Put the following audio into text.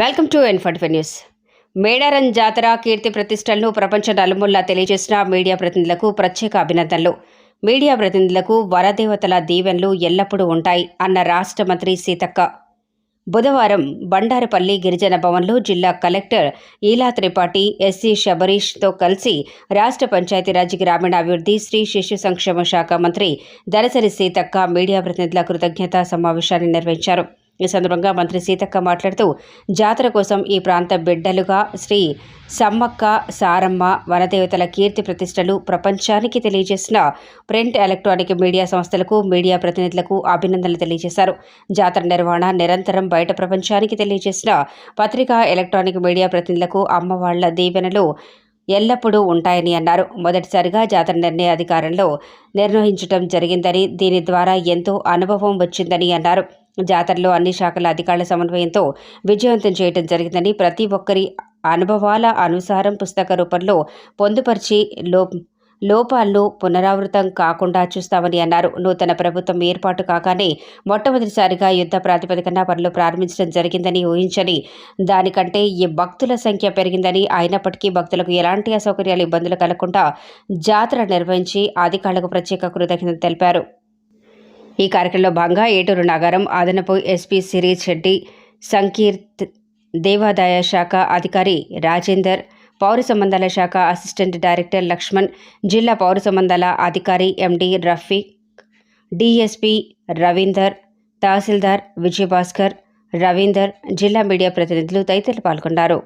Welcome to ఎన్ఫర్టిఫై news Medaram Jatara కీర్తి ప్రతిష్టలను ప్రపంచ నలుమూల్లా తెలియజేసిన మీడియా ప్రతినిధులకు ప్రత్యేక అభినందనలు. మీడియా ప్రతినిధులకు వరదేవతల దీవెనలు ఎల్లప్పుడూ ఉంటాయి అన్న రాష్ట్ర మంత్రి సీతక్క. బుధవారం బండారపల్లి గిరిజన భవన్లో జిల్లా కలెక్టర్ ఈలా త్రిపాఠి ఎస్సీ శబరీష్తో కలిసి రాష్ట్ర పంచాయతీరాజ్ గ్రామీణాభివృద్ధి స్త్రీ శిశు సంక్షేమ శాఖ మంత్రి దరసరి సీతక్క మీడియా ప్రతినిధుల కృతజ్ఞతా సమావేశాన్ని నిర్వహించారు. ఈ సందర్భంగా మంత్రి సీతక్క మాట్లాడుతూ జాతర కోసం ఈ ప్రాంత బిడ్డలుగా శ్రీ సమ్మక్క సారమ్మ వనదేవతల కీర్తి ప్రతిష్టలు ప్రపంచానికి తెలియజేసిన ప్రింట్ ఎలక్ట్రానిక్ మీడియా సంస్థలకు మీడియా ప్రతినిధులకు అభినందనలు తెలియజేశారు. జాతర నిర్వహణ నిరంతరం బయట ప్రపంచానికి తెలియజేసిన పత్రికా ఎలక్ట్రానిక్ మీడియా ప్రతినిధులకు అమ్మవాళ్ళ దీవెనలు ఎల్లప్పుడూ ఉంటాయని అన్నారు. మొదటిసారిగా జాతర నిర్ణయ అధికారంలో నిర్వహించడం జరిగిందని దీని ద్వారా ఎంతో అనుభవం వచ్చిందని అన్నారు. జాతరలో అన్ని శాఖల అధికారుల సమన్వయంతో విజయవంతం చేయడం జరిగిందని ప్రతి ఒక్కరి అనుభవాల అనుసారం పుస్తక రూపంలో పొందుపరిచి లో లోపాలను పునరావృతం కాకుండా చూస్తామని అన్నారు. నూతన ప్రభుత్వం ఏర్పాటు కాగానే మొట్టమొదటిసారిగా యుద్ధ ప్రాతిపదికన పనులు ప్రారంభించడం జరిగిందని ఊహించని దానికంటే ఈ భక్తుల సంఖ్య పెరిగిందని అయినప్పటికీ భక్తులకు ఎలాంటి అసౌకర్యాలు ఇబ్బందులు కలగకుండా జాతర నిర్వహించి అధికారులకు ప్రత్యేక కృతజ్ఞతలు తెలిపారు. ఈ కార్యక్రమంలో భాగంగా ఏటూరు నగరం అదనపు ఎస్పీ సిరీజ్ శెట్టి సంకీర్త్ దేవాదాయ శాఖ అధికారి రాజేందర్ పౌర సంబంధాల శాఖ అసిస్టెంట్ డైరెక్టర్ లక్ష్మణ్ జిల్లా పౌర సంబంధాల అధికారి ఎండి రఫీక్ డిఎస్పి రవీందర్ తహసీల్దార్ విజయభాస్కర్ రవీందర్ జిల్లా మీడియా ప్రతినిధులు తదితరులు పాల్గొన్నారు.